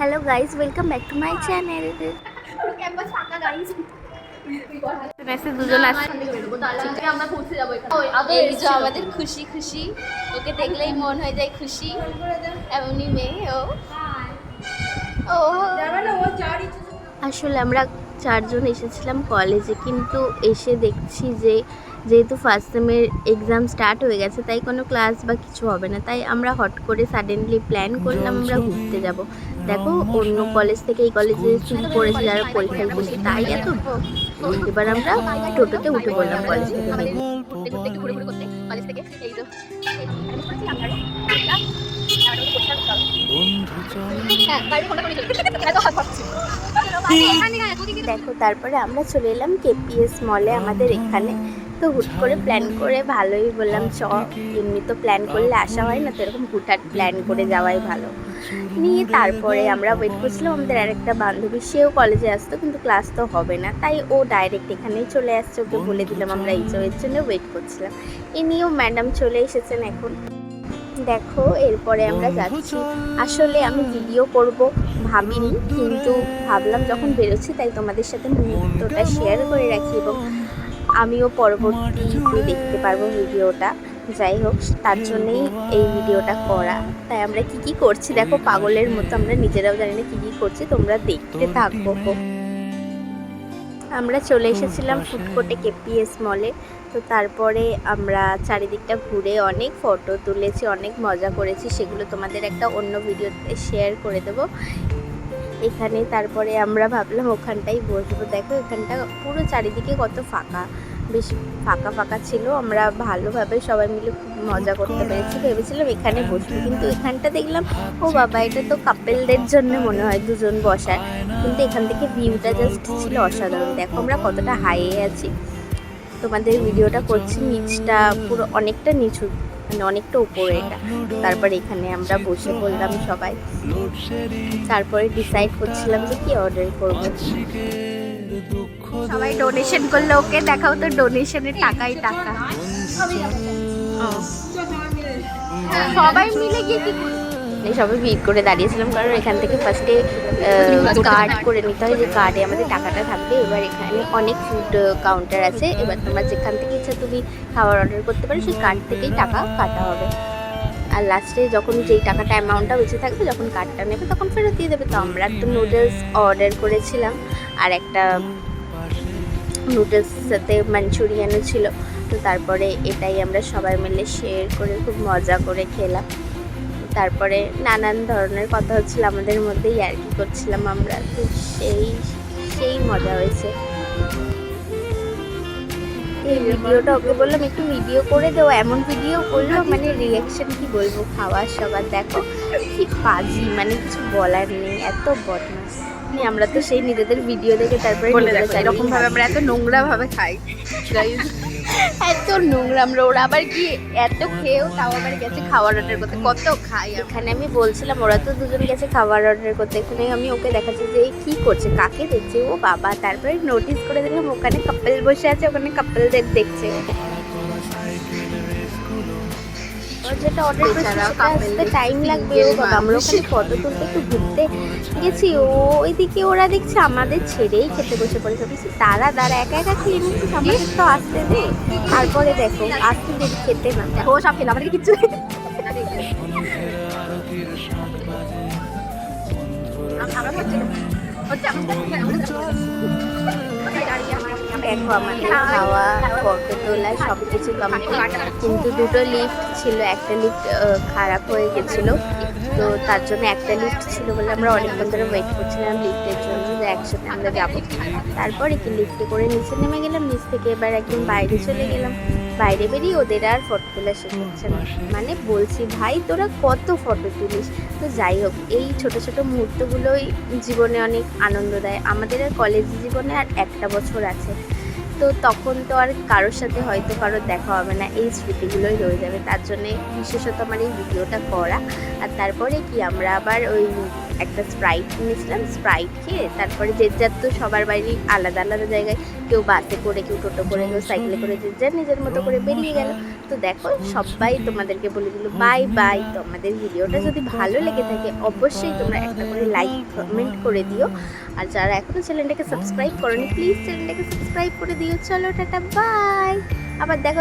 Hello guys welcome back to my channel দুজন আসছে। এই যে আমাদের খুশি খুশি। ওকে দেখলেই মন হয়ে যায় খুশি। এমনই মেয়ে ও। ও আসলে আমরা চারজন এসেছিলাম কলেজে কিন্তু এসে দেখছি যে যেহেতু ফার্স্ট সেমের এক্সাম স্টার্ট হয়ে গেছে তাই কোনো ক্লাস বা কিছু হবে না। তাই আমরা হট করে সাডেনলি প্ল্যান করলাম আমরা ঘুরতে যাব। দেখো অন্য কলেজ থেকে এই কলেজে সিট পড়েছে যারা পরীক্ষা দিতেছে তাই এত এবার আমরা টোটোতে উঠে পড়লাম কলেজ থেকে। কলেজ থেকে এই তো হ্যাঁ বাইরে ফোনটা করে চলে। এত হাত পাচ্ছি দেখো তারপরে আমরা চলে এলাম কেপিএস মলে আমাদের এখানে। তো হুট করে প্ল্যান করে ভালোই বললাম চ এমনি তো প্ল্যান করলে আসা হয় না তো এরকম হুটহাট প্ল্যান করে যাওয়াই ভালো। নিয়ে তারপরে আমরা ওয়েট করছিলাম আমাদের আরেকটা বান্ধবী সেও কলেজে আসতো কিন্তু ক্লাস তো হবে না। তাই ও ডাইরেক্ট এখানেই চলে আসছে ওকে বলে দিলাম আমরা এই জন্য ওয়েট করছিলাম। এ নিয়েও ম্যাডাম চলে এসেছেন এখন। দেখো এরপরে আমরা যাচ্ছি। আসলে আমি ভিডিও করব ভাবিনি কিন্তু ভাবলাম যখন বেরোচ্ছি তাই তোমাদের সাথে মুহূর্তটা শেয়ার করে রাখি এবং আমিও পরবর্তীতে দেখতে পারব ভিডিওটা যাই হোক তার জন্যেই এই ভিডিওটা করা। তাই আমরা কি কি করছি? দেখো পাগলের মতো আমরা নিজেরাও জানি না কি কী করছি তোমরা দেখতে থাকব আমরা চলে এসেছিলাম ফুডকোর্টে কেপিএস মলে। তো তারপরে আমরা চারিদিকটা ঘুরে অনেক ফটো তুলেছি অনেক মজা করেছি। সেগুলো তোমাদের একটা অন্য ভিডিওতে শেয়ার করে দেবো। এখানে তারপরে আমরা ভাবলাম ওখানটাই বসবো। দেখো এখানটা পুরো চারিদিকে কত ফাঁকা। বেশ ফাঁকা ফাঁকা ছিল। আমরা ভালোভাবে সবাই মিলে খুব মজা করতে পেরেছি। ভেবেছিলাম এখানে বসবো, কিন্তু এখানটা দেখলাম, ও বাবা, এটা তো কাপেলদের জন্য মনে হয়, দুজন বসার। কিন্তু এখান থেকে ভিউটা জাস্ট ছিল অসাধারণ। দেখো আমরা কতটা হাইয়ে আছি। তোমাদের ভিডিওটা করছি, নিচটা পুরো অনেকটা নিচু মানে অনেকটা উপরে এটা। তারপর এখানে আমরা বসে বললাম সবাই। তারপরে ডিসাইড করছিলাম যে কি অর্ডার করব। সবাই ডোনেশন করলে ওকে দেখাও তো ডোনেশনের টাকাই টাকা। সবাই মিলে। গিয়ে কি সবাই ভিড় করে দাঁড়িয়েছিলাম কারণ এখান থেকে ফার্স্টে কার্ড করে নিতে হয় যে কার্ডে আমাদের টাকাটা থাকবে। এবার এখানে অনেক ফুড কাউন্টার আছে। এবার তোমরা যেখান থেকে ইচ্ছা তুমি খাবার অর্ডার করতে পারো সেই কার্ড থেকেই টাকা কাটা হবে। আর লাস্টে যখন যেই টাকাটা অ্যামাউন্টটা বেঁচে থাকবে, যখন কার্ডটা নেবে, তখন ফেরত দিয়ে দেবে। তো আমরা তো নুডলস অর্ডার করেছিলাম, আর একটা নুডলস সাথে মাঞ্চুরিয়ানও ছিল। তো তারপরে এটাই আমরা সবাই মিলে শেয়ার করে খুব মজা করে খেলাম। তারপরে নানান ধরনের কথা হচ্ছিল আমাদের মধ্যেই আর কি করছিলাম আমরা। তো সেই সেই মজা হয়েছে। এই ভিডিওটা ওকে বললাম একটু ভিডিও করে দেবো এমন ভিডিও করল মানে রিয়াকশন কি বলব খাওয়ার সবার দেখো কি পাজি মানে কিছু বলার নেই এত বদমাস। আমরা তো সেই নিজেদের ভিডিও দেখে তারপরে এরকম ভাবে আমরা এত নোংরা ভাবে খাই নোংরা, আমরা ওরা আবার কি এত খেয়েও তাও আবার গেছে খাবার অর্ডার করতে। কত খাই এখানে আমি বলছিলাম, ওরা তো দুজন গেছে খাবার অর্ডার করতে। এখানে আমি ওকে দেখাচ্ছি যে কি করছে, কাকে দেখছে? ও বাবা, তারপরে নোটিস করে দেখলাম ওখানে কাপল বসে আছে, ওখানে কাপলদের দেখছে। যেটা অর্ডার করেছে সেটা আসতে টাইম লাগবে ও বাবা আমরা ওখানে ফটো তুলতে একটু ঘুরতে গেছি। ও ওইদিকে ওরা দেখছে আমাদের ছেড়েই খেতে বসে পড়েছে। বলছি তারা দাঁড়া একা একা খেয়ে নিচ্ছিস? আমাদের তো আসতে দে। তারপরে দেখো আসতে দে খেতে না। ও সব খেলাম আমাদের কিচ্ছু। আমরা হচ্ছে হচ্ছে দেখো আমাদের খাওয়া ফটো তোলা সব কিছু কমপ্লিট কিন্তু দুটো লিফট ছিল, একটা লিফট খারাপ হয়ে গেছিল। তো তার জন্য একটা লিফট ছিল বলে আমরা অনেকক্ষণ ধরে ওয়েট করছিলাম লিফটের জন্য যে একসাথে আমরা যাব। তারপরে কি লিফটে করে নিচে নেমে গেলাম, নিচ থেকে এবার একদম বাইরে চলে গেলাম। বাইরে বেরিয়ে ওদের আর ফটো তোলা শেষ হচ্ছে না মানে বলছি ভাই তোরা কত ফটো তুলিস? তো যাই হোক এই ছোট ছোট মুহূর্তগুলোই জীবনে অনেক আনন্দ দেয়। আমাদের আর কলেজ জীবনে আর একটা বছর আছে। তো তখন তো আর কারোর সাথে হয়তো কারোর দেখা হবে না এই স্মৃতিগুলোই রয়ে যাবে। তার জন্যে বিশেষত আমার এই ভিডিওটা করা। আর তারপরে কি আমরা আবার ওই একটা স্প্রাইট নিয়েছিলাম স্প্রাইট খেয়ে তারপরে যে যার তো সবার বাড়ি আলাদা আলাদা জায়গায় কেউ বাসে করে কেউ টোটো করে কেউ সাইকেলে করে যে যার নিজের মতো করে বেরিয়ে গেল। তো দেখো সবাই তোমাদেরকে বলে দিল বাই বাই। তো আমাদের ভিডিওটা যদি ভালো লেগে থাকে অবশ্যই তোমরা একটা করে লাইক কমেন্ট করে দিও। আর যারা এখনও চ্যানেলটাকে সাবস্ক্রাইব করোনি প্লিজ চ্যানেলটাকে সাবস্ক্রাইব করে দিও। চলো টাটা বাই আবার দেখো